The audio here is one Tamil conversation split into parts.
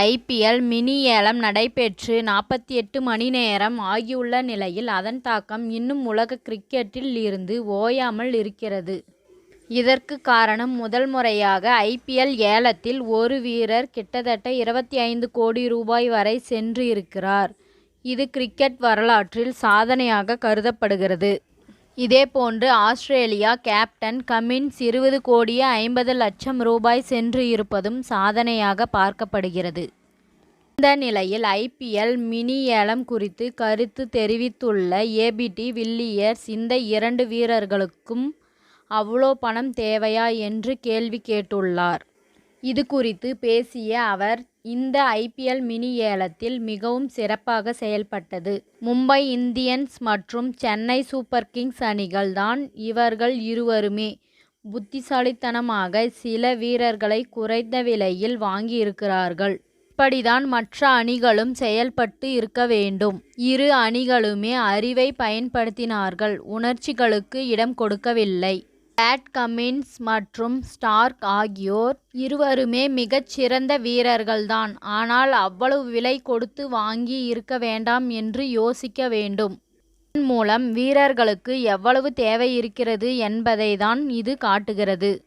ஐபிஎல் மினி ஏலம் நடைபெற்று நாற்பத்தி எட்டு மணி நேரம் ஆகியுள்ள நிலையில் அதன் தாக்கம் இன்னும் உலக கிரிக்கெட்டில் இருந்து ஓயாமல் இருக்கிறது. இதற்கு காரணம் முதல் முறையாக ஐபிஎல் ஏலத்தில் ஒரு வீரர் கிட்டத்தட்ட இருபத்தி ஐந்து கோடி ரூபாய் வரை சென்று இருக்கிறார். இது கிரிக்கெட் வரலாற்றில் சாதனையாக கருதப்படுகிறது. இதேபோன்று ஆஸ்திரேலியா கேப்டன் கமின்ஸ் இருபது கோடியே ஐம்பது லட்சம் ரூபாய் சென்று இருப்பதும் சாதனையாக பார்க்கப்படுகிறது. இந்த நிலையில் ஐபிஎல் மினி ஏலம் குறித்து கருத்து தெரிவித்துள்ள ஏபிடி வில்லியர்ஸ் இந்த இரண்டு வீரர்களுக்கும் அவ்வளோ பணம் தேவையா என்று கேள்வி கேட்டுள்ளார். இதுகுறித்து பேசிய அவர் இந்த ஐபிஎல் மினி ஏலத்தில் மிகவும் சிறப்பாக செயல்பட்டது மும்பை இந்தியன்ஸ் மற்றும் சென்னை சூப்பர் கிங்ஸ் அணிகள் தான். இவர்கள் இருவருமே புத்திசாலித்தனமாக சில வீரர்களை குறைந்த விலையில் வாங்கியிருக்கிறார்கள். இப்படிதான் மற்ற அணிகளும் செயல்பட்டு இருக்க வேண்டும். இரு அணிகளுமே அறிவை பயன்படுத்தினார்கள் உணர்ச்சிகளுக்கு இடம் கொடுக்கவில்லை. பேட் கமின்ஸ் மற்றும் ஸ்டார்க் ஆகியோர் இருவருமே மிகச் சிறந்த வீரர்கள்தான் ஆனால் அவ்வளவு விலை கொடுத்து வாங்கி இருக்க வேண்டாம் என்று யோசிக்க வேண்டும். இதன் மூலம் வீரர்களுக்கு எவ்வளவு தேவை இருக்கிறது என்பதை தான் இது காட்டுகிறது.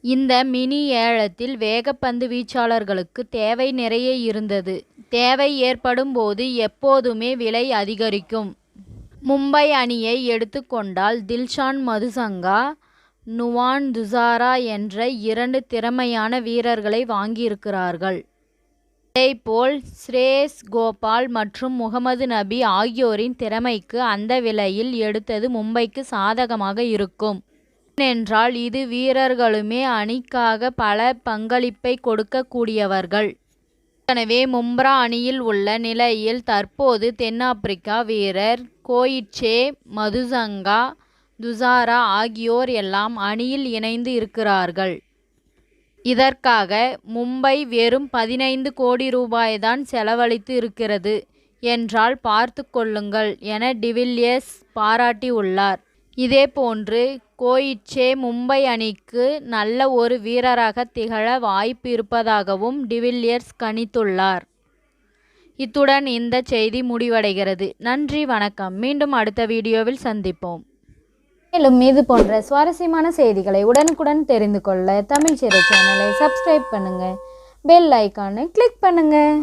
இந்த மினி ஏலத்தில் வேகப்பந்து வீச்சாளர்களுக்கு தேவை நிறைய இருந்தது. தேவை ஏற்படும் போது எப்போதுமே விலை அதிகரிக்கும். மும்பை அணியை எடுத்துக்கொண்டால் தில்ஷான் மதுசங்கா நுவான் துசாரா என்ற இரண்டு திறமையான வீரர்களை வாங்கியிருக்கிறார்கள். அதேபோல் ஸ்ரேஸ் கோபால் மற்றும் முகமது நபி ஆகியோரின் திறமைக்கு அந்த விலையில் எடுத்தது மும்பைக்கு சாதகமாக இருக்கும். ஏனென்றால் இரு வீரர்களுமே அணிக்காக பல பங்களிப்பை கொடுக்கக்கூடியவர்கள் ஏற்கனவே மும்ரா அணியில் உள்ள நிலையில் தற்போது தென்னாப்பிரிக்கா வீரர் கோயிட்சே மதுசங்கா துசாரா ஆகியோர் எல்லாம் அணியில் இணைந்து இருக்கிறார்கள். இதற்காக மும்பை வெறும் பதினைந்து கோடி ரூபாய் தான் செலவழித்து இருக்கிறது என்றால் பார்த்து கொள்ளுங்கள் என டிவில்லியர்ஸ் பாராட்டியுள்ளார். இதேபோன்று கோயிட்சே மும்பை அணிக்கு நல்ல ஒரு வீரராக திகழ வாய்ப்பு இருப்பதாகவும் டிவில்லியர்ஸ் கணித்துள்ளார். இத்துடன் இந்த செய்தி முடிவடைகிறது. நன்றி வணக்கம் மீண்டும் அடுத்த வீடியோவில் சந்திப்போம். மேலும் இது போன்ற சுவாரஸ்யமான செய்திகளை உடனுக்குடன் தெரிந்து கொள்ள தமிழ் சிறை சேனலை சப்ஸ்கிரைப் பண்ணுங்கள் பெல் ஐக்கானை கிளிக் பண்ணுங்கள்